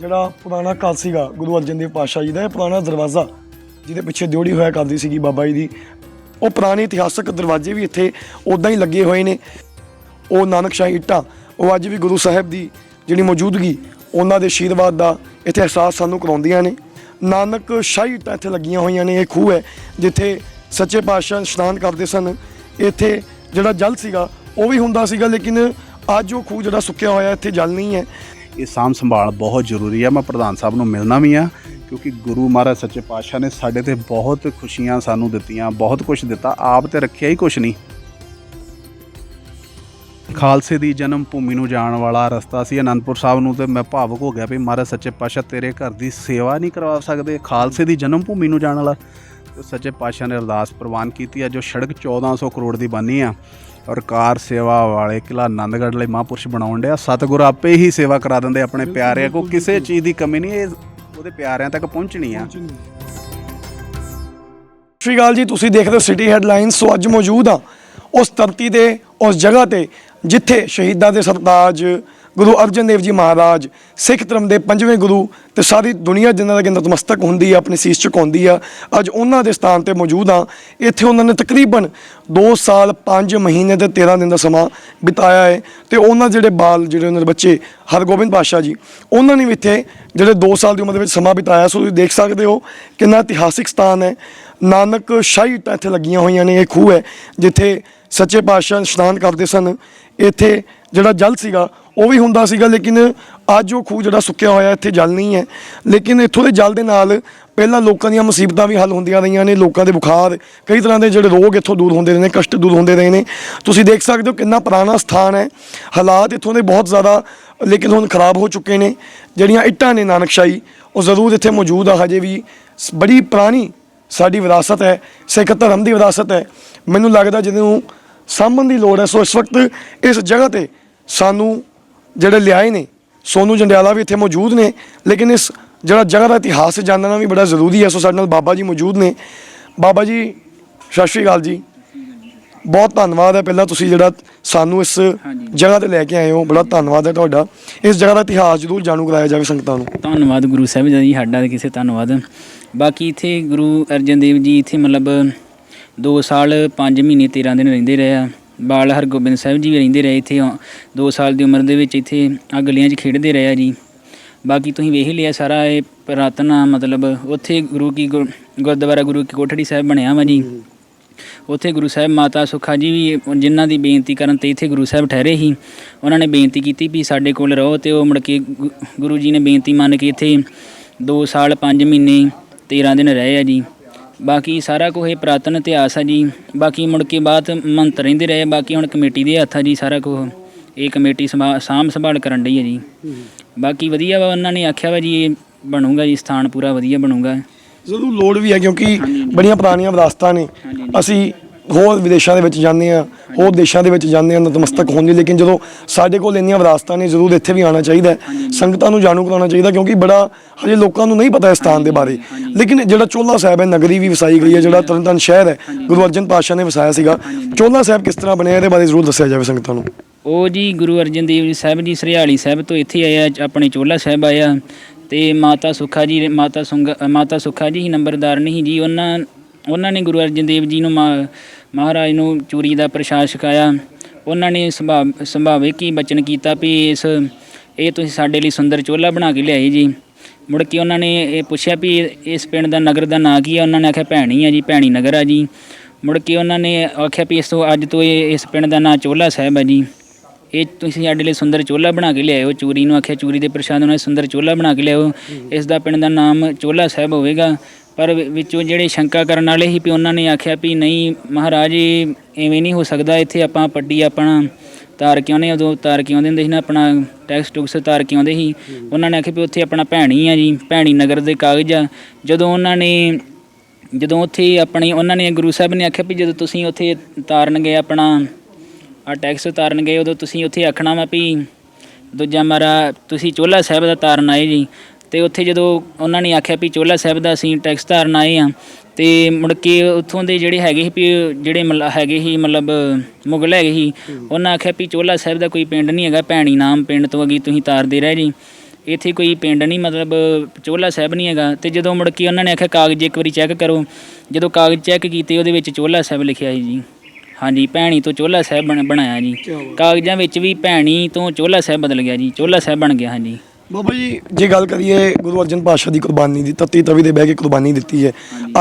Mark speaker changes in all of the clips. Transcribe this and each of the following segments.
Speaker 1: ਜਿਹੜਾ ਪੁਰਾਣਾ ਘਰ ਸੀਗਾ ਗੁਰੂ ਅਰਜਨ ਦੇਵ ਪਾਤਸ਼ਾਹ ਜੀ ਦਾ, ਇਹ ਪੁਰਾਣਾ ਦਰਵਾਜ਼ਾ ਜਿਹਦੇ ਪਿੱਛੇ ਦਿਉੜੀ ਹੋਇਆ ਕਰਦੀ ਸੀਗੀ ਬਾਬਾ ਜੀ ਦੀ। ਉਹ ਪੁਰਾਣੇ ਇਤਿਹਾਸਕ ਦਰਵਾਜ਼ੇ ਵੀ ਇੱਥੇ ਉਦਾਂ ਹੀ ਲੱਗੇ ਹੋਏ ਨੇ। ਉਹ ਨਾਨਕ ਸ਼ਾਹੀ ਇੱਟਾਂ, ਉਹ ਅੱਜ ਵੀ ਗੁਰੂ ਸਾਹਿਬ ਦੀ ਜਿਹੜੀ ਮੌਜੂਦਗੀ, ਉਹਨਾਂ ਦੇ ਆਸ਼ੀਰਵਾਦ ਦਾ ਇੱਥੇ ਅਹਿਸਾਸ ਸਾਨੂੰ ਕਰਾਉਂਦੀਆਂ ਨੇ। ਨਾਨਕ ਸ਼ਾਹੀ ਇੱਟਾਂ ਇੱਥੇ ਲੱਗੀਆਂ ਹੋਈਆਂ ਨੇ, ਇਹ ਖੂਹ ਹੈ ਜਿੱਥੇ ਸੱਚੇ ਪਾਤਸ਼ਾਹ ਇਸ਼ਨਾਨ ਕਰਦੇ ਸਨ। ਇੱਥੇ ਜਿਹੜਾ ਜਲ ਸੀਗਾ, ਉਹ ਵੀ ਹੁੰਦਾ ਸੀਗਾ, ਲੇਕਿਨ ਅੱਜ ਉਹ ਖੂਹ ਜਿਹੜਾ ਸੁੱਕਿਆ ਹੋਇਆ, ਇੱਥੇ ਜਲ ਨਹੀਂ ਹੈ।
Speaker 2: ਇਹ ਸਾਂਭ ਸੰਭਾਲ ਬਹੁਤ ਜ਼ਰੂਰੀ ਆ। ਮੈਂ ਪ੍ਰਧਾਨ ਸਾਹਿਬ ਨੂੰ ਮਿਲਣਾ ਵੀ ਆ, ਕਿਉਂਕਿ ਗੁਰੂ ਮਹਾਰਾਜ ਸੱਚੇ ਪਾਤਸ਼ਾਹ ਨੇ ਸਾਡੇ ਤੇ ਬਹੁਤ ਖੁਸ਼ੀਆਂ ਸਾਨੂੰ ਦਿੱਤੀਆਂ, ਬਹੁਤ ਕੁਝ ਦਿੱਤਾ, ਆਪ ਤੇ ਰੱਖਿਆ ਹੀ ਕੁਝ ਨਹੀਂ। ਖਾਲਸੇ ਦੀ ਜਨਮ ਭੂਮੀ ਨੂੰ ਜਾਣ ਵਾਲਾ ਰਸਤਾ ਸੀ ਅਨੰਦਪੁਰ ਸਾਹਿਬ ਨੂੰ ਤੇ ਮੈਂ ਭਾਵੁਕ ਹੋ ਗਿਆ ਵੀ ਮਹਾਰਾਜ ਸੱਚੇ ਪਾਤਸ਼ਾਹ ਤੇਰੇ ਘਰ ਦੀ ਸੇਵਾ ਨਹੀਂ ਕਰਵਾ ਸਕਦੇ, ਖਾਲਸੇ ਦੀ ਜਨਮ ਭੂਮੀ ਨੂੰ ਜਾਣ ਵਾਲਾ। ਸੱਚੇ ਪਾਤਸ਼ਾਹ ਨੇ ਅਰਦਾਸ ਪ੍ਰਵਾਨ ਕੀਤੀ ਆ, ਜੋ ਸੜਕ 1400 ਕਰੋੜ ਦੀ ਬਣੀ ਆ। ਔਰ ਕਾਰ ਸੇਵਾ ਵਾਲੇ ਕਿਲਾ ਆਨੰਦਗੜ੍ਹ ਲਈ ਮਹਾਂਪੁਰਸ਼ ਬਣਾਉਣ ਡਿਆ। ਸਤਿਗੁਰ ਆਪੇ ਹੀ ਸੇਵਾ ਕਰਾ ਦਿੰਦੇ ਆਪਣੇ ਪਿਆਰਿਆਂ ਕੋ ਕਿਸੇ ਚੀਜ਼ ਦੀ ਕਮੀ ਨਹੀਂ ਇਹ ਉਹਦੇ ਪਿਆਰਿਆਂ ਤੱਕ ਪਹੁੰਚਣੀ ਆ।
Speaker 1: ਸਤਿ ਸ਼੍ਰੀ ਅਕਾਲ ਜੀ ਤੁਸੀਂ ਦੇਖ ਰਹੇ ਹੋ ਸਿਟੀ ਹੈਡਲਾਈਨਸ ਸੋ ਅੱਜ ਮੌਜੂਦ ਆ ਉਸ ਧਰਤੀ ਦੇ ਉਸ ਜਗ੍ਹਾ ਤੇ ਜਿੱਥੇ ਸ਼ਹੀਦਾਂ ਦੇ ਸਰਤਾਜ ਗੁਰੂ ਅਰਜਨ ਦੇਵ ਜੀ ਮਹਾਰਾਜ, ਸਿੱਖ ਧਰਮ ਦੇ ਪੰਜਵੇਂ ਗੁਰੂ ਤੇ ਸਾਰੀ ਦੁਨੀਆ ਜਿਨ੍ਹਾਂ ਦੇ ਨਤਮਸਤਕ ਹੁੰਦੀ ਆ, ਆਪਣੀ ਸੀਸ ਝੁਕਾਉਂਦੀ ਆ, ਅੱਜ ਉਹਨਾਂ ਦੇ ਸਥਾਨ ਤੇ ਮੌਜੂਦ ਆ। ਇੱਥੇ ਉਹਨਾਂ ਨੇ ਤਕਰੀਬਨ 2 ਸਾਲ 5 ਮਹੀਨੇ ਤੇ 13 ਦਿਨ ਦਾ ਸਮਾਂ ਬਿਤਾਇਆ ਹੈ ਤੇ ਉਹਨਾਂ ਜਿਹੜੇ ਬਾਲ ਜਿਹੜੇ ਉਹਨਾਂ ਦੇ ਬੱਚੇ ਹਰਗੋਬਿੰਦ ਪਾਤਸ਼ਾਹ ਜੀ, ਉਹਨਾਂ ਨੇ ਵੀ ਇੱਥੇ ਜਿਹੜੇ 2 ਸਾਲ ਦੀ ਉਮਰ ਦੇ ਵਿੱਚ ਸਮਾਂ ਬਿਤਾਇਆ। ਸੋ ਤੁਸੀਂ ਦੇਖ ਸਕਦੇ ਹੋ ਕਿੰਨਾ ਇਤਿਹਾਸਿਕ ਸਥਾਨ ਹੈ। ਨਾਨਕ ਸ਼ਾਹੀ ਇੱਟਾਂ ਇੱਥੇ ਲੱਗੀਆਂ ਹੋਈਆਂ ਨੇ, ਇਹ ਖੂਹ ਹੈ ਜਿੱਥੇ ਸੱਚੇ ਪਾਤਸ਼ਾਹ ਇਸ਼ਨਾਨ ਕਰਦੇ ਸਨ। ਇੱਥੇ ਜਿਹੜਾ ਜਲ ਸੀਗਾ, ਉਹ ਵੀ ਹੁੰਦਾ ਸੀਗਾ, ਲੇਕਿਨ ਅੱਜ ਉਹ ਖੂਹ ਜਿਹੜਾ ਸੁੱਕਿਆ ਹੋਇਆ, ਇੱਥੇ ਜਲ ਨਹੀਂ ਹੈ। ਲੇਕਿਨ ਇੱਥੋਂ ਦੇ ਜਲ ਦੇ ਨਾਲ ਪਹਿਲਾਂ ਲੋਕਾਂ ਦੀਆਂ ਮੁਸੀਬਤਾਂ ਵੀ ਹੱਲ ਹੁੰਦੀਆਂ ਰਹੀਆਂ ਨੇ, ਲੋਕਾਂ ਦੇ ਬੁਖਾਰ, ਕਈ ਤਰ੍ਹਾਂ ਦੇ ਜਿਹੜੇ ਰੋਗ ਇੱਥੋਂ ਦੂਰ ਹੁੰਦੇ ਰਹੇ ਨੇ, ਕਸ਼ਟ ਦੂਰ ਹੁੰਦੇ ਰਹੇ ਨੇ। ਤੁਸੀਂ ਦੇਖ ਸਕਦੇ ਹੋ ਕਿੰਨਾ ਪੁਰਾਣਾ ਸਥਾਨ ਹੈ। ਹਾਲਾਤ ਇੱਥੋਂ ਦੇ ਬਹੁਤ ਜ਼ਿਆਦਾ, ਲੇਕਿਨ ਹੁਣ ਖਰਾਬ ਹੋ ਚੁੱਕੇ ਨੇ। ਜਿਹੜੀਆਂ ਇੱਟਾਂ ਨੇ ਨਾਨਕਸ਼ਾਹੀ, ਉਹ ਜ਼ਰੂਰ ਇੱਥੇ ਮੌਜੂਦ ਆ, ਹਜੇ ਵੀ। ਸ- ਬੜੀ ਪੁਰਾਣੀ ਸਾਡੀ ਵਿਰਾਸਤ ਹੈ, ਸਿੱਖ ਧਰਮ ਦੀ ਵਿਰਾਸਤ ਹੈ। ਮੈਨੂੰ ਲੱਗਦਾ ਜਿਹਨੂੰ ਸਾਂਭਣ ਦੀ ਲੋੜ ਹੈ, ਸੋ ਇਸ ਵਕਤ ਇਸ ਜਗ੍ਹਾ ਤੇ ਸਾਨੂੰ ਜਿਹੜੇ ਲਿਆਏ ਨੇ ਸੋਨੂ ਜੰਡਿਆਲਾ ਵੀ ਇੱਥੇ ਮੌਜੂਦ ਨੇ ਲੇਕਿਨ ਇਸ ਜਿਹੜਾ ਜਗ੍ਹਾ ਦਾ ਇਤਿਹਾਸ ਜਾਣਨਾ ਵੀ ਬੜਾ ਜ਼ਰੂਰੀ ਹੈ ਸੋ ਸਾਡੇ ਨਾਲ ਬਾਬਾ ਜੀ ਮੌਜੂਦ ਨੇ। ਬਾਬਾ ਜੀ ਸਤਿ ਸ਼੍ਰੀ ਅਕਾਲ ਜੀ। ਬਹੁਤ ਧੰਨਵਾਦ ਹੈ ਪਹਿਲਾਂ ਤੁਸੀਂ ਜਿਹੜਾ ਸਾਨੂੰ ਇਸ ਜਗ੍ਹਾ ਤੇ ਲੈ ਕੇ ਆਏ ਹੋ ਬੜਾ ਧੰਨਵਾਦ ਹੈ ਤੁਹਾਡਾ। ਇਸ ਜਗ੍ਹਾ ਦਾ ਇਤਿਹਾਸ ਜ਼ਰੂਰ ਜਾਣੂ ਕਰਾਇਆ ਜਾਵੇ ਸੰਗਤਾਂ ਨੂੰ।
Speaker 3: ਧੰਨਵਾਦ ਗੁਰੂ ਸਾਹਿਬ ਜੀ ਸਾਡਾ ਕਿਸੇ ਧੰਨਵਾਦ। ਬਾਕੀ ਇੱਥੇ ਗੁਰੂ ਅਰਜਨ ਦੇਵ ਜੀ ਇੱਥੇ ਮਤਲਬ 2 ਸਾਲ 5 ਮਹੀਨੇ 13 ਦਿਨ ਰਹਿੰਦੇ ਰਹੇ ਆ। ਬਾਲ ਹਰਗੋਬਿੰਦ ਸਾਹਿਬ ਜੀ ਵੀ ਰਹਿੰਦੇ ਰਹੇ ਇੱਥੇ 2 ਸਾਲ ਦੀ ਉਮਰ ਦੇ ਵਿੱਚ ਇੱਥੇ ਆ ਗਲੀਆਂ 'ਚ ਖੇਡਦੇ ਰਹੇ ਆ ਜੀ। ਬਾਕੀ ਤੁਸੀਂ ਵੇਖ ਹੀ ਲਿਆ ਸਾਰਾ ਇਹ ਪੁਰਾਤਨ ਮਤਲਬ ਉੱਥੇ ਗੁਰੂ ਕੀ ਗੁਰ- ਗੁਰਦੁਆਰਾ ਗੁਰੂ ਕੀ ਕੋਠੜੀ ਸਾਹਿਬ ਬਣਿਆ ਵਾ ਜੀ। ਉੱਥੇ ਗੁਰੂ ਸਾਹਿਬ ਮਾਤਾ ਸੁਖਾ ਜੀ ਵੀ ਜਿਨ੍ਹਾਂ ਦੀ ਬੇਨਤੀ ਕਰਨ ਤੇ ਇੱਥੇ ਗੁਰੂ ਸਾਹਿਬ ਠਹਿਰੇ ਸੀ, ਉਹਨਾਂ ਨੇ ਬੇਨਤੀ ਕੀਤੀ ਵੀ ਸਾਡੇ ਕੋਲ ਰਹੋ ਤੇ ਉਹ ਮੁੜ ਕੇ ਗੁ- ਗੁਰੂ ਜੀ ਨੇ ਬੇਨਤੀ ਮੰਨ ਕੇ ਇੱਥੇ 2 ਸਾਲ 5 ਮਹੀਨੇ 13 ਦਿਨ ਰਹੇ ਆ ਜੀ। ਬਾਕੀ ਸਾਰਾ ਕੁਝ ਇਹ ਪੁਰਾਤਨ ਇਤਿਹਾਸ ਆ ਜੀ। ਬਾਕੀ ਮੁੜ ਕੇ ਬਾਅਦ ਮੰਤ ਰਹਿੰਦੇ ਰਹੇ ਬਾਕੀ ਹੁਣ ਕਮੇਟੀ ਦੇ ਹੱਥ ਆ ਜੀ ਸਾਰਾ ਕੁਝ ਇਹ ਕਮੇਟੀ ਸੰਭਾ- ਸਾਂਭ ਸੰਭਾਲ ਕਰਨ ਡਈ ਹੈ ਜੀ। ਬਾਕੀ ਵਧੀਆ ਵਾ ਉਹਨਾਂ ਨੇ ਆਖਿਆ ਵਾ ਜੀ ਇਹ ਬਣੂਗਾ ਜੀ ਸਥਾਨ ਪੂਰਾ ਵਧੀਆ ਬਣੂਗਾ।
Speaker 1: ਜ਼ਰੂਰ ਲੋੜ ਵੀ ਹੈ ਕਿਉਂਕਿ ਬੜੀਆਂ ਪੁਰਾਣੀਆਂ ਵਿਰਾਸਤਾਂ ਨੇ। ਅਸੀਂ ਹੋਰ ਵਿਦੇਸ਼ਾਂ ਦੇ ਵਿੱਚ ਜਾਂਦੇ ਆ ਹੋਰ ਦੇਸ਼ਾਂ ਦੇ ਵਿੱਚ ਜਾਂਦੇ ਆ ਨਤਮਸਤਕ ਹੋਣ ਲਈ ਲੇਕਿਨ ਜਦੋਂ ਸਾਡੇ ਕੋਲ ਇੰਨੀਆਂ ਵਿਰਾਸਤਾਂ ਨੇ ਜ਼ਰੂਰ ਇੱਥੇ ਵੀ ਆਉਣਾ ਚਾਹੀਦਾ ਹੈ। ਸੰਗਤਾਂ ਨੂੰ ਜਾਣੂ ਕਰਾਉਣਾ ਚਾਹੀਦਾ ਕਿਉਂਕਿ ਬੜਾ ਹਜੇ ਲੋਕਾਂ ਨੂੰ ਨਹੀਂ ਪਤਾ ਇਸ ਸਥਾਨ ਦੇ ਬਾਰੇ। ਲੇਕਿਨ ਜਿਹੜਾ ਚੋਲਾ ਸਾਹਿਬ ਹੈ ਨਗਰੀ ਵੀ ਵਸਾਈ ਗਈ ਹੈ ਜਿਹੜਾ ਤਰਨਤਾਰਨ ਸ਼ਹਿਰ ਹੈ ਗੁਰੂ ਅਰਜਨ ਪਾਤਸ਼ਾਹ ਨੇ ਵਸਾਇਆ ਸੀਗਾ। ਚੋਲਾ ਸਾਹਿਬ ਕਿਸ ਤਰ੍ਹਾਂ ਬਣਿਆ ਇਹਦੇ ਬਾਰੇ ਜ਼ਰੂਰ ਦੱਸਿਆ ਜਾਵੇ ਸੰਗਤਾਂ ਨੂੰ।
Speaker 3: ਉਹ ਜੀ ਗੁਰੂ ਅਰਜਨ ਦੇਵ ਜੀ ਸਾਹਿਬ ਜੀ ਸਰਿਆਲੀ ਸਾਹਿਬ ਤੋਂ ਇੱਥੇ ਆਇਆ ਆਪਣੇ ਚੋਲਾ ਸਾਹਿਬ ਆਇਆ ਤੇ ਮਾਤਾ ਸੁਖਾ ਜੀ ਮਾਤਾ ਸੁੰਗ ਮਾਤਾ ਸੁਖਾ ਜੀ ਹੀ ਨੰਬਰਦਾਰ ਨਹੀਂ ਜੀ ਉਹਨਾਂ ਉਹਨਾਂ ਨੇ ਗੁਰੂ ਅਰਜਨ ਦੇਵ ਜੀ ਨੂੰ ਮਾ- ਮਹਾਰਾਜ ਨੂੰ ਚੂਰੀ ਦਾ ਪ੍ਰਸ਼ਾਦ ਛਕਾਇਆ। ਉਹਨਾਂ ਨੇ ਸੰਭਾਵ ਸੰਭਾਵੇ ਕੀ ਬਚਨ ਕੀਤਾ ਵੀ ਇਸ, ਇਹ ਤੁਸੀਂ ਸਾਡੇ ਲਈ ਸੁੰਦਰ ਚੋਲਾ ਬਣਾ ਕੇ ਲਿਆਏ ਜੀ। ਮੁੜ ਕੇ ਉਹਨਾਂ ਨੇ ਇਹ ਪੁੱਛਿਆ ਵੀ ਇਸ ਪਿੰਡ ਦਾ ਨਗਰ ਦਾ ਨਾਂ ਕੀ ਹੈ ਉਹਨਾਂ ਨੇ ਆਖਿਆ ਭੈਣੀ ਆ ਜੀ, ਭੈਣੀ ਨਗਰ ਆ ਜੀ। ਮੁੜ ਕੇ ਉਹਨਾਂ ਨੇ ਆਖਿਆ ਵੀ ਇਸ ਤੋਂ ਅੱਜ ਤੋਂ ਇਹ, ਇਸ ਪਿੰਡ ਦਾ ਨਾਂ ਚੋਲਾ ਸਾਹਿਬ ਹੈ ਜੀ। ਇਹ ਤੁਸੀਂ ਸਾਡੇ ਲਈ ਸੁੰਦਰ ਚੋਲਾ ਬਣਾ ਕੇ ਲਿਆਇਓ। ਚੂਰੀ ਨੂੰ ਆਖਿਆ ਚੂਰੀ ਦੇ ਪ੍ਰਸ਼ਾਦ ਉਹਨਾਂ ਨੇ ਸੁੰਦਰ ਚੋਲਾ ਬਣਾ ਕੇ ਲਿਆਓ ਇਸ ਦਾ ਪਿੰਡ ਦਾ ਨਾਮ ਚੋਲਾ ਸਾਹਿਬ ਹੋਵੇਗਾ। ਪਰ ਵਿੱਚੋਂ ਜਿਹੜੇ ਸ਼ੰਕਾ ਕਰਨ ਵਾਲੇ ਸੀ ਵੀ ਉਹਨਾਂ ਨੇ ਆਖਿਆ ਵੀ ਨਹੀਂ ਮਹਾਰਾਜ ਇਹ ਐਵੇਂ ਨਹੀਂ ਹੋ ਸਕਦਾ। ਇੱਥੇ ਆਪਾਂ ਪੱਟੀ ਆਪਣਾ ਤਾਰ ਕੇ ਆਉਂਦੇ ਉਦੋਂ ਤਾਰ ਕੇ ਆਉਂਦੇ ਹੁੰਦੇ ਸੀ ਨਾ? ਆਪਣਾ ਟੈਕਸ ਟੁਕਸ ਤਾਰ ਕੇ ਆਉਂਦੇ ਸੀ? ਉਹਨਾਂ ਨੇ ਆਖਿਆ ਵੀ ਉੱਥੇ ਆਪਣਾ ਭੈਣੀ ਆ ਜੀ ਭੈਣੀ ਨਗਰ ਦੇ ਕਾਗਜ਼ ਆ। ਜਦੋਂ ਉਹਨਾਂ ਨੇ ਜਦੋਂ ਉੱਥੇ ਆਪਣੀ ਉਹਨਾਂ ਨੇ ਗੁਰੂ ਸਾਹਿਬ ਨੇ ਆਖਿਆ ਵੀ ਜਦੋਂ ਤੁਸੀਂ ਉੱਥੇ ਤਾਰਨ ਗਏ ਆਪਣਾ ਆ ਟੈਕਸ ਉਤਾਰਨ ਗਏ ਉਦੋਂ ਤੁਸੀਂ ਉੱਥੇ ਆਖਣਾ ਵਾ ਵੀ ਦੂਜਾ ਮਾਰਾ ਤੁਸੀਂ ਚੋਲਾ ਸਾਹਿਬ ਦਾ ਤਾਰਨ ਆਏ ਜੀ। ਤੇ ਉੱਥੇ ਜਦੋਂ ਉਹਨਾਂ ਨੇ ਆਖਿਆ ਵੀ ਚੋਲਾ ਸਾਹਿਬ ਦਾ ਅਸੀਂ ਟੈਕਸ ਤਾਰਨ ਆਏ ਆ, ਤੇ ਮੁੜ ਕੇ ਉੱਥੋਂ ਦੇ ਜਿਹੜੇ ਹੈਗੇ ਸੀ ਵੀ ਜਿਹੜੇ ਮਤਲਬ ਹੈਗੇ ਸੀ, ਮਤਲਬ ਮੁਗਲ ਹੈਗੇ ਸੀ, ਉਹਨਾਂ ਆਖਿਆ ਵੀ ਚੋਲਾ ਸਾਹਿਬ ਦਾ ਕੋਈ ਪਿੰਡ ਨਹੀਂ ਹੈਗਾ, ਭੈਣੀ ਨਾਮ ਪਿੰਡ ਤੋਂ ਅਗੀ ਤੁਸੀਂ ਤਾਰਦੇ ਰਹੇ ਜੀ। ਇੱਥੇ ਕੋਈ ਪਿੰਡ ਨਹੀਂ, ਮਤਲਬ ਚੋਲਾ ਸਾਹਿਬ ਨਹੀਂ ਹੈਗਾ। ਤੇ ਜਦੋਂ ਮੁੜ ਕੇ ਉਹਨਾਂ ਨੇ ਆਖਿਆ ਕਾਗਜ਼ ਇੱਕ ਵਾਰੀ ਚੈੱਕ ਕਰੋ, ਜਦੋਂ ਕਾਗਜ਼ ਚੈੱਕ ਕੀਤੇ ਉਹਦੇ ਵਿੱਚ ਚੋਲਾ ਸਾਹਿਬ ਲਿਖਿਆ ਸੀ ਜੀ। ਹਾਂਜੀ ਭੈਣੀ ਤੋਂ ਚੋਲਾ ਸਾਹਿਬ ਬਣ- ਬਣਾਇਆ ਜੀ। ਕਾਗਜ਼ਾਂ ਵਿੱਚ ਵੀ ਭੈਣੀ ਤੋਂ ਚੋਲਾ ਸਾਹਿਬ ਬਦਲ ਗਿਆ ਜੀ ਚੋਲਾ ਸਾਹਿਬ ਬਣ ਗਿਆ ਹਾਂਜੀ।
Speaker 1: ਬਾਬਾ ਜੀ ਜੇ ਗੱਲ ਕਰੀਏ ਗੁਰੂ ਅਰਜਨ ਪਾਤਸ਼ਾਹ ਦੀ ਕੁਰਬਾਨੀ ਦੀ ਤੱਤੀ ਤਵੀ ਦੇ ਬਹਿ ਕੇ ਕੁਰਬਾਨੀ ਦਿੱਤੀ ਹੈ।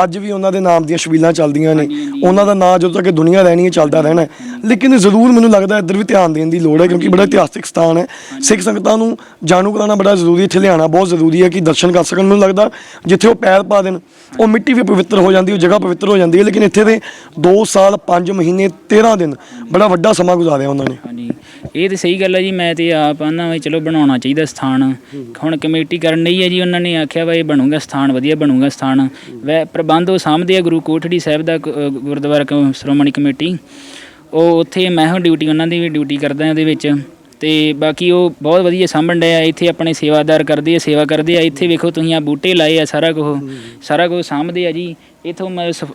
Speaker 1: ਅੱਜ ਵੀ ਉਹਨਾਂ ਦੇ ਨਾਮ ਦੀਆਂ ਸ਼ਬੀਲਾਂ ਚੱਲਦੀਆਂ ਨੇ। ਉਹਨਾਂ ਦਾ ਨਾਂ ਜਦੋਂ ਤੱਕ ਦੁਨੀਆ ਰਹਿਣੀ ਹੈ ਚੱਲਦਾ ਰਹਿਣਾ। ਲੇਕਿਨ ਜ਼ਰੂਰ ਮੈਨੂੰ ਲੱਗਦਾ ਇੱਧਰ ਵੀ ਧਿਆਨ ਦੇਣ ਦੀ ਲੋੜ ਹੈ ਕਿਉਂਕਿ ਬੜਾ ਇਤਿਹਾਸਿਕ ਸਥਾਨ ਹੈ। ਸਿੱਖ ਸੰਗਤਾਂ ਨੂੰ ਜਾਣੂ ਕਰਾਉਣਾ ਬੜਾ ਜ਼ਰੂਰੀ ਇੱਥੇ ਲਿਆਉਣਾ ਬਹੁਤ ਜ਼ਰੂਰੀ ਹੈ ਕਿ ਦਰਸ਼ਨ ਕਰ ਸਕਣ। ਮੈਨੂੰ ਲੱਗਦਾ ਜਿੱਥੇ ਉਹ ਪੈਰ ਪਾ ਦੇਣ ਉਹ ਮਿੱਟੀ ਵੀ ਪਵਿੱਤਰ ਹੋ ਜਾਂਦੀ ਉਹ ਜਗ੍ਹਾ ਪਵਿੱਤਰ ਹੋ ਜਾਂਦੀ ਹੈ। ਲੇਕਿਨ ਇੱਥੇ ਦੇ 2 ਸਾਲ 5 ਮਹੀਨੇ 13 ਦਿਨ ਬੜਾ ਵੱਡਾ ਸਮਾਂ ਗੁਜ਼ਾਰਿਆ ਉਹਨਾਂ ਨੇ।
Speaker 3: ਇਹ ਤੇ ਸਹੀ ਗੱਲ ਹੈ ਜੀ, ਮੈਂ ਤੇ ਆਪ ਆਨਾ ਵੀ ਚਲੋ ਬਣਾਉਣਾ ਚਾਹੀਦਾ ਸਥਾਨ। ਹੁਣ ਕਮੇਟੀ ਕਰਨ ਲਈ ਹੈ ਜੀ, ਉਹਨਾਂ ਨੇ ਆਖਿਆ ਵਾ ਇਹ ਬਣੂਗਾ ਸਥਾਨ, ਵਧੀਆ ਬਣੂਗਾ ਸਥਾਨ। ਵੈ ਪ੍ਰਬੰਧ ਉਹ ਸਾਂਭਦੇ ਆ, ਗੁਰੂ ਕੋਠੜੀ ਸਾਹਿਬ ਦਾ ਕ- ਗੁਰਦੁਆਰਾ ਕ- ਸ਼੍ਰੋਮਣੀ ਕਮੇਟੀ। ਉਹ ਉੱਥੇ ਮੈਂ ਹੁਣ ਡਿਊਟੀ ਉਹਨਾਂ ਦੀ ਵੀ ਡਿਊਟੀ ਕਰਦਾ ਉਹਦੇ ਵਿੱਚ। ਤੇ ਬਾਕੀ ਉਹ ਬਹੁਤ ਵਧੀਆ ਸਾਂਭਣ ਡਿਆ, ਇੱਥੇ ਆਪਣੇ ਸੇਵਾਦਾਰ ਕਰਦੇ ਆ, ਸੇਵਾ ਕਰਦੇ ਆ, ਇੱਥੇ ਵੇਖੋ ਤੁਸੀਂ ਆ ਬੂਟੇ ਲਾਏ ਆ ਸਾਰਾ ਕੁਝ ਸਾਰਾ ਕੁਝ ਸਾਂਭਦੇ ਆ ਜੀ। ਇਥੋਂ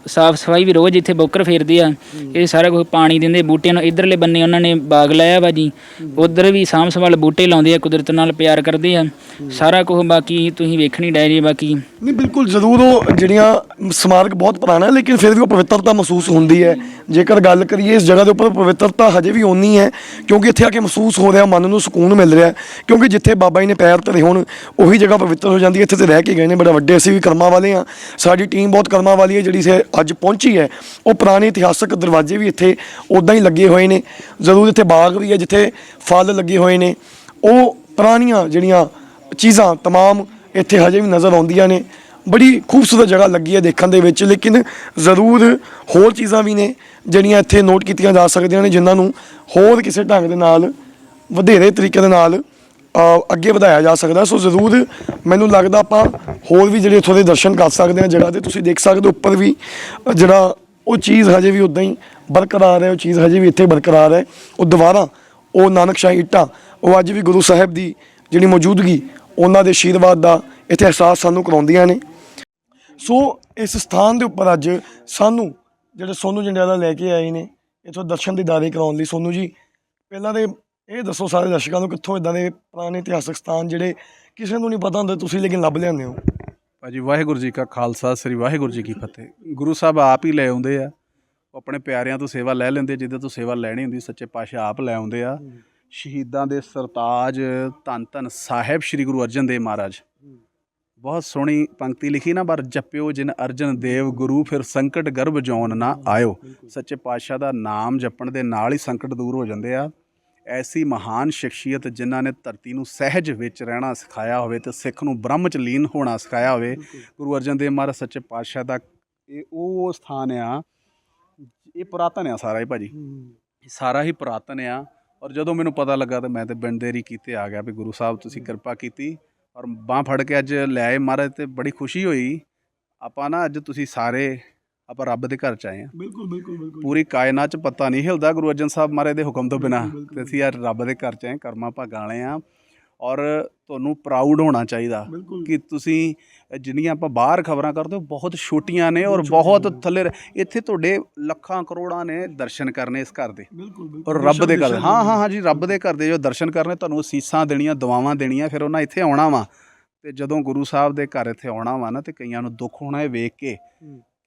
Speaker 3: ਸਾਫ਼ ਸਫ਼ਾਈ ਵੀ ਰੋਜ਼ ਇੱਥੇ ਬੋਕਰ ਫੇਰਦੇ ਆ। ਇਹ ਸਾਰਾ ਕੁਝ ਪਾਣੀ ਦਿੰਦੇ ਬੂਟਿਆਂ ਨੂੰ, ਇਧਰਲੇ ਬੰਨੇ ਉਹਨਾਂ ਨੇ ਬਾਗ ਲਾਇਆ ਵਾ ਜੀ। ਉਧਰ ਵੀ ਸਾਂਭ ਸੰਭਾਲ ਬੂਟੇ ਲਾਉਂਦੇ ਆ, ਕੁਦਰਤ ਨਾਲ ਪਿਆਰ ਕਰਦੇ ਆ। ਸਾਰਾ ਕੁਝ ਬਾਕੀ ਤੁਸੀਂ ਵੇਖਣੀ ਡੈ ਜੀ ਬਾਕੀ।
Speaker 1: ਨਹੀਂ, ਬਿਲਕੁਲ ਜ਼ਰੂਰ ਉਹ ਜਿਹੜੀਆਂ ਸਮਾਰਕ ਬਹੁਤ ਪੁਰਾਣਾ ਹੈ, ਲੇਕਿਨ ਫਿਰ ਵੀ ਉਹ ਪਵਿੱਤਰਤਾ ਮਹਿਸੂਸ ਹੁੰਦੀ ਹੈ। ਜੇਕਰ ਗੱਲ ਕਰੀਏ ਇਸ ਜਗ੍ਹਾ ਦੇ ਉੱਪਰ ਪਵਿੱਤਰਤਾ ਹਜੇ ਵੀ ਓਨੀ ਹੈ, ਕਿਉਂਕਿ ਇੱਥੇ ਆ ਕੇ ਮਹਿਸੂਸ ਹੋ ਰਿਹਾ ਮਨ ਨੂੰ ਸਕੂਨ ਮਿਲ ਰਿਹਾ ਕਿਉਂਕਿ ਜਿੱਥੇ ਬਾਬਾ ਜੀ ਨੇ ਪੈਰ ਧਰੇ ਹੁਣ ਉਹੀ ਜਗ੍ਹਾ ਪਵਿੱਤਰ ਹੋ ਜਾਂਦੀ ਹੈ ਇੱਥੇ ਤੇ ਰਹਿ ਕੇ ਗਏ ਨੇ ਬੜਾ ਵੱਡੇ ਅਸੀਂ ਵੀ ਕਰਮਾਂ ਵਾਲੇ ਆ ਸਾਡੀ ਟੀਮ ਬਹੁਤ ਕਰਮਾਂ ਵਾਲੀ ਹੈ ਜਿਹੜੀ ਸੇ ਅੱਜ ਪਹੁੰਚੀ ਹੈ ਉਹ ਪੁਰਾਣੇ ਇਤਿਹਾਸਕ ਦਰਵਾਜ਼ੇ ਵੀ ਇੱਥੇ ਉਦਾਂ ਹੀ ਲੱਗੇ ਹੋਏ ਨੇ ਜ਼ਰੂਰ ਇੱਥੇ ਬਾਗ ਵੀ ਹੈ ਜਿੱਥੇ ਫਲ ਲੱਗੇ ਹੋਏ ਨੇ ਉਹ ਪੁਰਾਣੀਆਂ ਜਿਹੜੀਆਂ ਚੀਜ਼ਾਂ तमाम ਇੱਥੇ ਹਜੇ ਵੀ ਨਜ਼ਰ ਆਉਂਦੀਆਂ ਨੇ ਬੜੀ ਖੂਬਸੂਰਤ ਜਗ੍ਹਾ ਲੱਗੀ ਹੈ ਦੇਖਣ ਦੇ ਵਿੱਚ ਲੇਕਿਨ ਜ਼ਰੂਰ ਹੋਰ ਚੀਜ਼ਾਂ ਵੀ ਨੇ ਜਿਹੜੀਆਂ ਇੱਥੇ ਨੋਟ ਕੀਤੀਆਂ ਜਾ ਸਕਦੀਆਂ ਨੇ ਜਿਨ੍ਹਾਂ ਨੂੰ ਹੋਰ ਕਿਸੇ ਢੰਗ ਦੇ ਨਾਲ ਵਧੇਰੇ ਤਰੀਕੇ ਦੇ ਨਾਲ ਅੱਗੇ ਵਧਾਇਆ ਜਾ ਸਕਦਾ। ਸੋ ਜ਼ਰੂਰ ਮੈਨੂੰ ਲੱਗਦਾ ਆਪਾਂ ਹੋਰ ਵੀ ਜਿਹੜੇ ਇੱਥੋਂ ਦੇ ਦਰਸ਼ਨ ਕਰ ਸਕਦੇ ਹਾਂ ਜਗ੍ਹਾ ਤੇ ਤੁਸੀਂ ਦੇਖ ਸਕਦੇ ਹੋ, ਉੱਪਰ ਵੀ ਜਿਹੜਾ ਉਹ ਚੀਜ਼ ਹਜੇ ਵੀ ਉਦਾਂ ਹੀ ਬਰਕਰਾਰ ਹੈ, ਉਹ ਚੀਜ਼ ਹਜੇ ਵੀ ਇੱਥੇ ਬਰਕਰਾਰ ਹੈ। ਉਹ ਦੁਬਾਰਾ, ਉਹ ਨਾਨਕਸ਼ਾਹੀ ਇੱਟਾਂ, ਉਹ ਅੱਜ ਵੀ ਗੁਰੂ ਸਾਹਿਬ ਦੀ ਜਿਹੜੀ ਮੌਜੂਦਗੀ, ਉਹਨਾਂ ਦੇ ਆਸ਼ੀਰਵਾਦ ਦਾ ਇੱਥੇ ਅਹਿਸਾਸ ਸਾਨੂੰ ਕਰਾਉਂਦੀਆਂ ਨੇ। ਸੋ ਇਸ ਸਥਾਨ ਦੇ ਉੱਪਰ ਅੱਜ ਸਾਨੂੰ ਜਿਹੜੇ ਸੋਨੂ ਜੰਡਿਆਲਾ ਲੈ ਕੇ ਆਏ ਨੇ, ਇੱਥੋਂ ਦਰਸ਼ਨ ਦੀਦਾਰੇ ਕਰਾਉਣ ਲਈ। ਸੋਨੂ ਜੀ, ਪਹਿਲਾਂ ਦੇ ਇਹ ਦੱਸੋ ਸਾਰੇ ਦਰਸ਼ਕਾਂ ਨੂੰ ਕਿੱਥੋਂ ਇਦਾਂ ਦੇ ਪੁਰਾਣੇ ਇਤਿਹਾਸਕ ਸਥਾਨ ਜਿਹੜੇ ਕਿਸੇ ਨੂੰ ਨਹੀਂ ਪਤਾ ਹੁੰਦੇ ਤੁਸੀਂ ਲੇਕਿਨ ਲੱਭ ਲਿਆਉਂਦੇ ਹੋ?
Speaker 2: ਭਾਜੀ ਵਾਹਿਗੁਰੂ ਜੀ ਕਾ ਖਾਲਸਾ ਸ੍ਰੀ ਵਾਹਿਗੁਰੂ ਜੀ ਕੀ ਫਤਿਹ। ਗੁਰੂ ਸਾਹਿਬ ਆਪ ਹੀ ਲੈ ਆਉਂਦੇ ਆ। ਉਹ ਆਪਣੇ ਪਿਆਰਿਆਂ ਤੋਂ ਸੇਵਾ ਲੈ ਲੈਂਦੇ ਜਿਹਦੇ ਤੋਂ ਸੇਵਾ ਲੈਣੀ ਹੁੰਦੀ ਸੱਚੇ ਪਾਤਸ਼ਾਹ ਆਪ ਲੈ ਆਉਂਦੇ ਆ। ਸ਼ਹੀਦਾਂ ਦੇ ਸਰਤਾਜ ਧੰਨ ਧੰਨ ਸਾਹਿਬ ਸ੍ਰੀ ਗੁਰੂ ਅਰਜਨ ਦੇਵ ਮਹਾਰਾਜ। ਬਹੁਤ ਸੋਹਣੀ ਪੰਕਤੀ ਲਿਖੀ ਨਾ ਪਰ ਜਪਿਓ ਜਿਨ ਅਰਜਨ ਦੇਵ ਗੁਰੂ ਫਿਰ ਸੰਕਟ ਗਰਭ ਜੋਨ ਨਾ ਆਇਓ। ਸੱਚੇ ਪਾਤਸ਼ਾਹ ਦਾ ਨਾਮ ਜਪਣ ਦੇ ਨਾਲ ਹੀ ਸੰਕਟ ਦੂਰ ਹੋ ਜਾਂਦੇ ਆ। ਐਸੀ ਮਹਾਨ ਸ਼ਖਸੀਅਤ ਜਿਨ੍ਹਾਂ ਨੇ ਧਰਤੀ ਨੂੰ ਸਹਿਜ ਵਿੱਚ ਰਹਿਣਾ ਸਿਖਾਇਆ ਹੋਵੇ ਤੇ ਸਿੱਖ ਨੂੰ ਬ੍ਰਹਮ ਚ ਲੀਨ ਹੋਣਾ ਸਿਖਾਇਆ ਹੋਵੇ, ਗੁਰੂ ਅਰਜਨ ਦੇਵ ਮਹਾਰਾਜ ਸੱਚੇ ਪਾਤਸ਼ਾਹ ਦਾ ਇਹ ਉਹ ਸਥਾਨ ਆ, ਇਹ ਪੁਰਾਤਨ ਆ ਸਾਰਾ ਹੀ ਭਾਜੀ। ਇਹ ਸਾਰਾ ਹੀ ਪੁਰਾਤਨ ਆ ਔਰ ਜਦੋਂ ਮੈਨੂੰ ਪਤਾ ਲੱਗਾ ਤਾਂ ਮੈਂ ਤੇ ਬਿੰਦੇਰੀ ਕੀਤੇ ਆ ਗਿਆ ਵੀ ਗੁਰੂ ਸਾਹਿਬ ਤੁਸੀਂ ਕਿਰਪਾ ਕੀਤੀ ਔਰ ਬਾਹ ਫੜ ਕੇ ਅੱਜ ਲੈ ਆਏ ਮਹਾਰਾਜ ਤੇ ਬੜੀ ਖੁਸ਼ੀ ਹੋਈ। ਆਪਾਂ ਨਾ ਅੱਜ ਤੁਸੀਂ ਸਾਰੇ ਆਪਾਂ ਰੱਬ ਦੇ ਘਰ ਚ ਆਏ ਆ
Speaker 1: ਬਿਲਕੁਲ ਬਿਲਕੁਲ ਬਿਲਕੁਲ।
Speaker 2: ਪੂਰੀ ਕਾਇਨਾਤ ਚ ਪਤਾ ਨਹੀਂ ਹਿਲਦਾ ਗੁਰੂ ਅਰਜਨ ਸਾਹਿਬ ਮਹਾਰਾਜ ਦੇ ਹੁਕਮ ਤੋਂ ਬਿਨਾ। ਤੇ ਅਸੀਂ ਅੱਜ ਰੱਬ ਦੇ ਘਰ ਚ ਆਏ ਕਰਮਾਂ ਭਾਗਾਂ ਵਾਲੇ ਆ ਔਰ ਤੁਹਾਨੂੰ ਪ੍ਰਾਊਡ ਹੋਣਾ ਚਾਹੀਦਾ ਕਿ ਤੁਸੀਂ ਜਿੰਨੀਆਂ ਆਪਾਂ ਬਾਹਰ ਖਬਰਾਂ ਕਰਦੇ ਹੋ ਬਹੁਤ ਛੋਟੀਆਂ ਨੇ ਔਰ ਬਹੁਤ ਥੱਲੇ ਇੱਥੇ ਤੁਹਾਡੇ ਲੱਖਾਂ ਕਰੋੜਾਂ ਨੇ ਦਰਸ਼ਨ ਕਰਨੇ ਇਸ ਘਰ ਦੇ। ਔਰ ਰੱਬ ਦੇ ਘਰ। ਹਾਂ ਹਾਂ ਹਾਂ ਜੀ ਰੱਬ ਦੇ ਘਰ ਦੇ ਜੋ ਦਰਸ਼ਨ ਕਰਨੇ ਤੁਹਾਨੂੰ ਅਸੀਸਾਂ ਦੇਣੀਆਂ ਦੁਆਵਾਂ ਦੇਣੀਆਂ ਫਿਰ ਉਹਨਾਂ ਇੱਥੇ ਆਉਣਾ ਵਾ। ਤੇ ਜਦੋਂ ਗੁਰੂ ਸਾਹਿਬ ਦੇ ਘਰ ਇੱਥੇ ਆਉਣਾ ਵਾ ਨਾ ਤੇ ਕਈਆਂ ਨੂੰ ਦੁੱਖ ਹੋਣਾ ਇਹ ਵੇਖ ਕੇ।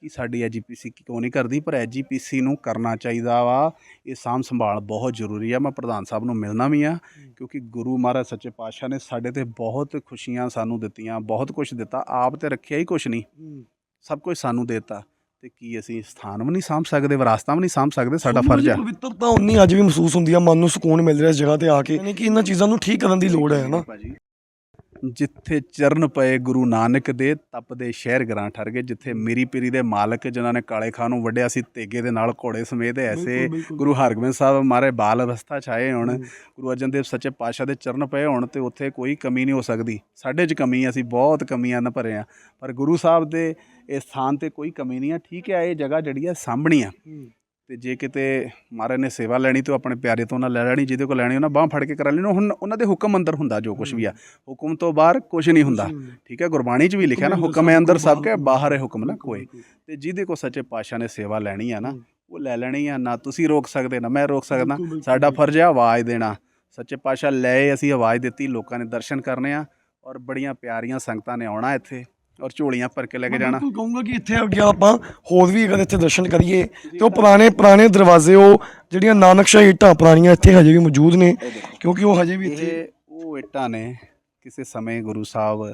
Speaker 2: ਕਿ ਸਾਡੀ ਐਜੀਪੀਸੀ ਕਿਉਂ ਨਹੀਂ ਕਰਦੀ ਪਰ ਐਜੀਪੀਸੀ ਨੂੰ ਕਰਨਾ ਚਾਹੀਦਾ ਵਾ। ਇਹ ਸਾਂਭ ਸੰਭਾਲ ਬਹੁਤ ਜ਼ਰੂਰੀ ਆ। ਮੈਂ ਪ੍ਰਧਾਨ ਸਾਹਿਬ ਨੂੰ ਮਿਲਣਾ ਵੀ ਆ ਕਿਉਂਕਿ ਗੁਰੂ ਮਹਾਰਾਜ ਸੱਚੇ ਪਾਤਸ਼ਾਹ ਨੇ ਸਾਡੇ ਤੇ ਬਹੁਤ ਖੁਸ਼ੀਆਂ ਸਾਨੂੰ ਦਿੱਤੀਆਂ ਬਹੁਤ ਕੁਝ ਦਿੱਤਾ। ਆਪ ਤੇ ਰੱਖਿਆ ਹੀ ਕੁਝ ਨਹੀਂ। ਸਭ ਕੁਝ ਸਾਨੂੰ ਦਿੱਤਾ। ਤੇ ਕੀ ਅਸੀਂ ਸਥਾਨ ਵੀ ਨਹੀਂ ਸਾਂਭ ਸਕਦੇ ਵਿਰਾਸਤਾਂ ਵੀ ਨਹੀਂ ਸਾਂਭ ਸਕਦੇ ਸਾਡਾ ਫਰਜ਼ ਆ।
Speaker 1: ਪਵਿੱਤਰਤਾ ਉਨੀ ਅੱਜ ਵੀ ਮਹਿਸੂਸ ਹੁੰਦੀ ਆ ਮਨ ਨੂੰ ਸਕੂਨ ਮਿਲ ਰਿਹਾ ਇਸ ਜਗ੍ਹਾ ਤੇ ਆ ਕੇ ਯਾਨੀ ਕਿ ਇਹਨਾਂ ਚੀਜ਼ਾਂ ਨੂੰ ਠੀਕ ਕਰਨ ਦੀ ਲੋੜ ਹੈ ਨਾ
Speaker 2: ਜਿੱਥੇ ਚਰਨ ਪਏ ਗੁਰੂ ਨਾਨਕ ਦੇ ਤਪਦੇ ਸ਼ਹਿਰ ਗਰਾਂ ਠਰ ਗਏ ਜਿੱਥੇ ਮੇਰੀ ਪੀਰੀ ਦੇ ਮਾਲਕ ਜਿਨ੍ਹਾਂ ਨੇ ਕਾਲੇ ਖਾਂ ਨੂੰ ਵੱਢਿਆ ਸੀ ਤੇਗੇ ਦੇ ਨਾਲ ਘੋੜੇ ਸਮੇਤ ਐਸੇ। ਗੁਰੂ ਹਰਗੋਬਿੰਦ ਸਾਹਿਬ ਮਾਰੇ ਬਾਲ ਅਵਸਥਾ ਆਏ ਹੁਣ। ਗੁਰੂ ਅਰਜਨ ਦੇਵ ਸੱਚੇ ਪਾਤਸ਼ਾਹ ਦੇ ਚਰਨ ਪਏ ਹੋਣ ਤੇ ਉੱਥੇ ਕੋਈ ਕਮੀ ਨਹੀਂ ਹੋ ਸਕਦੀ। ਸਾਡੇ 'ਚ ਕਮੀ ਅਸੀਂ ਬਹੁਤ ਕਮੀਆਂ ਨਾਲ ਭਰੇ ਆ। ਪਰ ਗੁਰੂ ਸਾਹਿਬ ਦੇ ਇਸ ਸਥਾਨ ਤੇ ਕੋਈ ਕਮੀ ਨਹੀਂ ਆ। ਠੀਕ ਹੈ ਇਹ ਜਗ੍ਹਾ ਜਿਹੜੀ ਆ ਸਾਂਭਣੀ ਆ। ਤੇ ਜੇ ਕਿਤੇ ਮਹਾਰਾਜ ਨੇ ਸੇਵਾ ਲੈਣੀ ਤੇ ਆਪਣੇ ਪਿਆਰੇ ਤੋਂ ਨਾ ਲੈ ਲੈਣੀ ਜਿਹਦੇ ਕੋਲ ਲੈਣੀ ਉਹਨਾਂ ਬਾਹ ਫੜ ਕੇ ਕਰਾ ਲੈਣੀ ਹੁਣ ਉਹਨਾਂ ਦੇ ਹੁਕਮ ਅੰਦਰ ਹੁੰਦਾ ਜੋ ਕੁਝ ਵੀ ਆ। ਹੁਕਮ ਤੋਂ ਬਾਹਰ ਕੁਝ ਨਹੀਂ ਹੁੰਦਾ। ਠੀਕ ਹੈ ਗੁਰਬਾਣੀ 'ਚ ਵੀ ਲਿਖਿਆ ਨਾ ਹੁਕਮ ਹੈ ਅੰਦਰ ਸਭ ਕੇ ਬਾਹਰ ਹੈ ਹੁਕਮ ਨਾ ਕੋਈ। ਤੇ ਜਿਹਦੇ ਕੋ ਸੱਚੇ ਪਾਤਸ਼ਾਹ ਨੇ ਸੇਵਾ ਲੈਣੀ ਆ ਨਾ ਉਹ ਲੈ ਲੈਣੀ ਆ ਨਾ ਤੁਸੀਂ ਰੋਕ ਸਕਦੇ ਨਾ ਮੈਂ ਰੋਕ ਸਕਦਾ। ਸਾਡਾ ਫਰਜ਼ ਹੈ ਆਵਾਜ਼ ਦੇਣਾ। ਸੱਚੇ ਪਾਤਸ਼ਾਹ ਲੈ ਅਸੀਂ ਆਵਾਜ਼ ਦਿੱਤੀ ਲੋਕਾਂ ਨੇ ਦਰਸ਼ਨ ਕਰਨੇ ਆ ਔਰ ਬੜੀਆਂ ਪਿਆਰੀਆਂ ਸੰਗਤਾਂ ਨੇ ਆਉਣਾ ਇੱਥੇ। ਔਰ ਝੋਲੀਆਂ ਭਰ ਕੇ ਲੈ ਕੇ ਜਾਣਾ।
Speaker 1: ਬਿਲਕੁਲ ਕਹੂੰਗਾ ਕਿ ਇੱਥੇ ਅੱਗੇ ਆਪਾਂ ਹੋਰ ਵੀ ਅਗਰ ਇੱਥੇ ਦਰਸ਼ਨ ਕਰੀਏ ਤੇ ਉਹ ਪੁਰਾਣੇ ਪੁਰਾਣੇ ਦਰਵਾਜ਼ੇ ਉਹ ਜਿਹੜੀਆਂ ਨਾਨਕਸ਼ਾਹੀ ਇੱਟਾਂ ਪੁਰਾਣੀਆਂ ਇੱਥੇ ਹਜੇ ਵੀ ਮੌਜੂਦ ਨੇ ਕਿਉਂਕਿ ਉਹ ਹਜੇ ਵੀ ਇੱਥੇ
Speaker 2: ਇਹ ਉਹ ਇੱਟਾਂ ਨੇ ਕਿਸੇ ਸਮੇਂ ਗੁਰੂ ਸਾਹਿਬ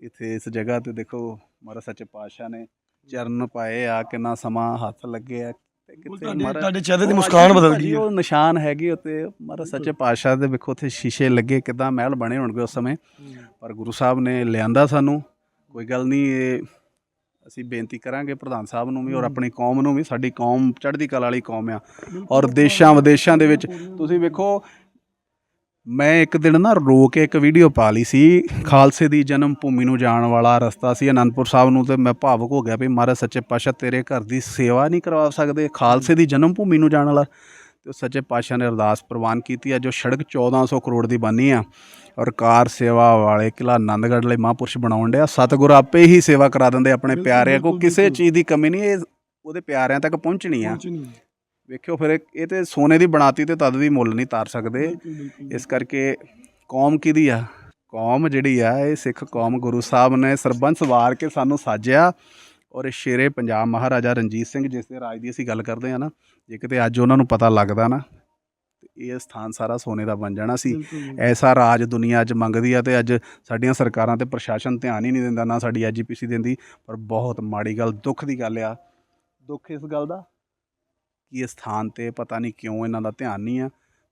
Speaker 2: ਇੱਥੇ ਇਸ ਜਗ੍ਹਾ ਤੇ ਦੇਖੋ ਮਹਾਰਾਜ ਸੱਚੇ ਪਾਤਸ਼ਾਹ ਨੇ ਚਰਨ ਪਾਏ ਆ ਕਿੰਨਾ ਸਮਾਂ ਹੱਥ ਲੱਗੇ ਆ ਤੇ ਕਿਤੇ
Speaker 1: ਤੁਹਾਡੇ
Speaker 2: ਮਹਾਰਾਜ-
Speaker 1: ਤੁਹਾਡੇ ਚਿਹਰੇ ਦੀ
Speaker 2: ਉਹ
Speaker 1: ਮੁਸਕਾਨ
Speaker 2: ਅੱਜ
Speaker 1: ਬਦਲ
Speaker 2: ਭਾਜੀ
Speaker 1: ਗਈ ਹੈ।
Speaker 2: ਉਹ ਨਿਸ਼ਾਨ ਹੈਗੇ ਉੱਤੇ ਮਹਾਰਾਜ ਸੱਚੇ ਪਾਤਸ਼ਾਹ ਦੇ ਵੇਖੋ ਉੱਥੇ ਸ਼ੀਸ਼ੇ ਲੱਗੇ ਕਿਦਾਂ ਮਹਿਲ ਬਣੇ ਹੋਣਗੇ ਉਸ ਸਮੇਂ। ਪਰ ਗੁਰੂ ਸਾਹਿਬ ਨੇ ਲਿਆਂਦਾ ਸਾਨੂੰ ਕੋਈ ਗੱਲ ਨਹੀਂ ਇਹ ਅਸੀਂ ਬੇਨਤੀ ਕਰਾਂਗੇ ਪ੍ਰਧਾਨ ਸਾਹਿਬ ਨੂੰ ਵੀ ਔਰ ਆਪਣੀ ਕੌਮ ਨੂੰ ਵੀ ਸਾਡੀ ਕੌਮ ਚੜ੍ਹਦੀ ਕਲਾ ਵਾਲੀ ਕੌਮ ਆ। ਔਰ ਦੇਸ਼ਾਂ ਵਿਦੇਸ਼ਾਂ ਦੇ ਵਿੱਚ ਤੁਸੀਂ ਵੇਖੋ ਮੈਂ ਇੱਕ ਦਿਨ ਨਾ ਰੋ ਕੇ ਇੱਕ ਵੀਡੀਓ ਪਾ ਲਈ ਸੀ ਖਾਲਸੇ ਦੀ ਜਨਮ ਭੂਮੀ ਨੂੰ ਜਾਣ ਵਾਲਾ ਰਸਤਾ ਸੀ ਅਨੰਦਪੁਰ ਸਾਹਿਬ ਨੂੰ ਤੇ ਮੈਂ ਭਾਵੁਕ ਹੋ ਗਿਆ ਵੀ ਮਹਾਰਾਜ ਸੱਚੇ ਪਾਤਸ਼ਾਹ ਤੇਰੇ ਘਰ ਦੀ ਸੇਵਾ ਨਹੀਂ ਕਰਵਾ ਸਕਦੇ ਖਾਲਸੇ ਦੀ ਜਨਮ ਭੂਮੀ ਨੂੰ ਜਾਣ ਵਾਲਾ। ਤੇ ਸੱਚੇ ਪਾਤਸ਼ਾਹ ਨੇ ਅਰਦਾਸ ਪ੍ਰਵਾਨ ਕੀਤੀ ਆ ਜੋ ਸੜਕ 1400 ਕਰੋੜ ਦੀ ਬਣੀ ਆ। ਔਰ ਕਾਰ ਸੇਵਾ ਵਾਲੇ ਕਿਲਾ ਆਨੰਦਗੜ੍ਹ ਲਈ ਮਹਾਂਪੁਰਸ਼ ਬਣਾਉਣ ਡਿਆ। ਸਤਿਗੁਰ ਆਪੇ ਹੀ ਸੇਵਾ ਕਰਾ ਦਿੰਦੇ ਆਪਣੇ ਪਿਆਰਿਆਂ ਕੋ ਕਿਸੇ ਚੀਜ਼ ਦੀ ਕਮੀ ਨਹੀਂ ਇਹ ਉਹਦੇ ਪਿਆਰਿਆਂ ਤੱਕ ਪਹੁੰਚਣੀ ਆ। ਵੇਖਿਓ ਫਿਰ ਇਹ- ਤੇ ਸੋਨੇ ਦੀ ਬਣਾਤੀ ਤੇ ਤਦ ਵੀ ਮੁੱਲ ਨਹੀਂ ਤਾਰ ਸਕਦੇ। ਇਸ ਕਰਕੇ ਕੌਮ ਕਿਹਦੀ ਆ? ਕੌਮ ਜਿਹੜੀ ਆ ਇਹ ਸਿੱਖ ਕੌਮ ਗੁਰੂ ਸਾਹਿਬ ਨੇ ਸਰਬੰਸ ਵਾਰ ਕੇ ਸਾਨੂੰ ਸਾਜਿਆ। ਔਰ ਇਹ ਸ਼ੇਰੇ ਪੰਜਾਬ ਮਹਾਰਾਜਾ ਰਣਜੀਤ ਸਿੰਘ ਜਿਸ ਦੇ ਰਾਜ ਦੀ ਅਸੀਂ ਗੱਲ ਕਰਦੇ ਆ ਨਾ ਜੇ ਕਿਤੇ ਅੱਜ ਉਹਨਾਂ ਨੂੰ ਪਤਾ ਲੱਗਦਾ ਨਾ ਇਹ ਸਥਾਨ ਸਾਰਾ ਸੋਨੇ ਦਾ ਬਣ ਜਾਣਾ ਸੀ। ਐਸਾ ਰਾਜ ਦੁਨੀਆ ਅੱਜ ਮੰਗਦੀ ਆ ਤੇ ਅੱਜ ਸਾਡੀਆਂ ਸਰਕਾਰਾਂ ਤੇ ਪ੍ਰਸ਼ਾਸਨ ਧਿਆਨ ਹੀ ਨਹੀਂ ਦਿੰਦਾ ਨਾ ਸਾਡੀ ਐਜੀਪੀਸੀ ਦਿੰਦੀ ਪਰ ਬਹੁਤ ਮਾੜੀ ਗੱਲ ਦੁੱਖ ਦੀ ਗੱਲ ਆ। ਦੁੱਖ ਇਸ ਗੱਲ ਦਾ ਕਿ ਇਹ ਸਥਾਨ ਤੇ ਪਤਾ ਨਹੀਂ ਕਿਉਂ ਇਹਨਾਂ ਦਾ ਧਿਆਨ ਨਹੀਂ ਆ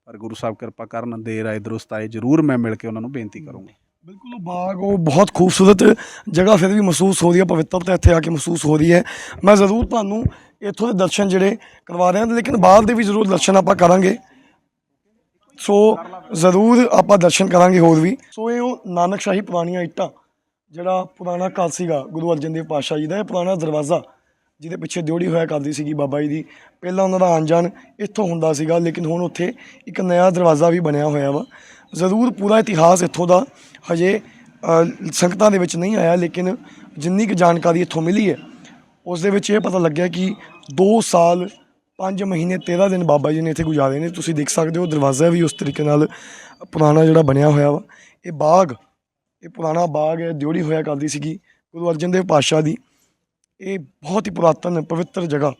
Speaker 2: ਪਰ ਗੁਰੂ ਸਾਹਿਬ ਕਿਰਪਾ ਕਰਨ ਦੇਰ ਆਏ ਦਰੁਸਤ ਆਏ ਜ਼ਰੂਰ ਮੈਂ ਮਿਲ ਕੇ ਉਹਨਾਂ ਨੂੰ ਬੇਨਤੀ ਕਰੂੰਗਾ।
Speaker 1: ਬਿਲਕੁਲ ਉਹ ਬਾਗ ਉਹ ਬਹੁਤ ਖੂਬਸੂਰਤ ਜਗ੍ਹਾ ਫਿਰ ਵੀ ਮਹਿਸੂਸ ਹੋ ਰਹੀ ਹੈ ਪਵਿੱਤਰਤਾ ਇੱਥੇ ਆ ਕੇ ਮਹਿਸੂਸ ਹੋ ਰਹੀ ਹੈ। ਮੈਂ ਜ਼ਰੂਰ ਤੁਹਾਨੂੰ ਇੱਥੋਂ ਦੇ ਦਰਸ਼ਨ ਜਿਹੜੇ ਕਰਵਾ ਰਿਹਾ ਲੇਕਿਨ ਬਾਹਰ ਦੇ ਵੀ ਜ਼ਰੂਰ ਦਰਸ਼ਨ ਆਪਾਂ ਕਰਾਂਗੇ। ਸੋ ਜ਼ਰੂਰ ਆਪਾਂ ਦਰਸ਼ਨ ਕਰਾਂਗੇ ਹੋਰ ਵੀ। ਸੋ ਇਹ ਉਹ ਨਾਨਕਸ਼ਾਹੀ ਪੁਰਾਣੀਆਂ ਇੱਟਾਂ, ਜਿਹੜਾ ਪੁਰਾਣਾ ਘਰ ਸੀਗਾ ਗੁਰੂ ਅਰਜਨ ਦੇਵ ਪਾਤਸ਼ਾਹ ਜੀ ਦਾ, ਇਹ ਪੁਰਾਣਾ ਦਰਵਾਜ਼ਾ ਜਿਹਦੇ ਪਿੱਛੇ ਦਿਉੜੀ ਹੋਇਆ ਕਰਦੀ ਸੀਗੀ ਬਾਬਾ ਜੀ ਦੀ। ਪਹਿਲਾਂ ਉਹਨਾਂ ਦਾ ਆਉਣ ਜਾਣ ਇੱਥੋਂ ਹੁੰਦਾ ਸੀਗਾ, ਲੇਕਿਨ ਹੁਣ ਉੱਥੇ ਇੱਕ ਨਵਾਂ ਦਰਵਾਜ਼ਾ ਵੀ ਬਣਿਆ ਹੋਇਆ ਵਾ। ਜ਼ਰੂਰ ਪੂਰਾ ਇਤਿਹਾਸ ਇੱਥੋਂ ਦਾ ਹਜੇ ਸੰਗਤਾਂ ਦੇ ਵਿੱਚ ਨਹੀਂ ਆਇਆ, ਲੇਕਿਨ ਜਿੰਨੀ ਕੁ ਜਾਣਕਾਰੀ ਇੱਥੋਂ ਮਿਲੀ ਹੈ, ਉਸ ਦੇ ਵਿੱਚ ਇਹ ਪਤਾ ਲੱਗਿਆ ਕਿ 2 ਸਾਲ 5 ਮਹੀਨੇ 13 ਦਿਨ ਬਾਬਾ ਜੀ ਨੇ ਇੱਥੇ ਗੁਜ਼ਾਰੇ ਨੇ। ਤੁਸੀਂ ਦੇਖ ਸਕਦੇ ਹੋ, ਦਰਵਾਜ਼ਾ ਵੀ ਉਸ ਤਰੀਕੇ ਨਾਲ ਪੁਰਾਣਾ ਜਿਹੜਾ ਬਣਿਆ ਹੋਇਆ ਵਾ। ਇਹ ਬਾਗ, ਇਹ ਪੁਰਾਣਾ ਬਾਗ ਹੈ ਦਿਉੜੀ ਹੋਇਆ ਕਰਦੀ ਸੀਗੀ ਗੁਰੂ ਅਰਜਨ ਦੇਵ ਪਾਤਸ਼ਾਹ ਦੀ। ਇਹ ਬਹੁਤ ਹੀ ਪੁਰਾਤਨ, ਪਵਿੱਤਰ ਜਗ੍ਹਾ,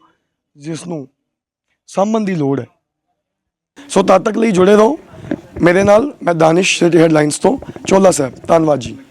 Speaker 1: ਜਿਸ ਨੂੰ ਸਾਂਭਣ ਦੀ ਲੋੜ ਹੈ। ਸੋ ਤਦ ਤੱਕ ਲਈ ਜੁੜੇ ਰਹੋ। ਮੇਰੇ ਨਾਲ ਮੈਂ ਦਾਨਿਸ਼ ਸਿਟੀ ਹੈਡਲਾਈਨਸ ਤੋਂ, ਚੋਲਾ ਸਾਹਿਬ। ਧੰਨਵਾਦ ਜੀ।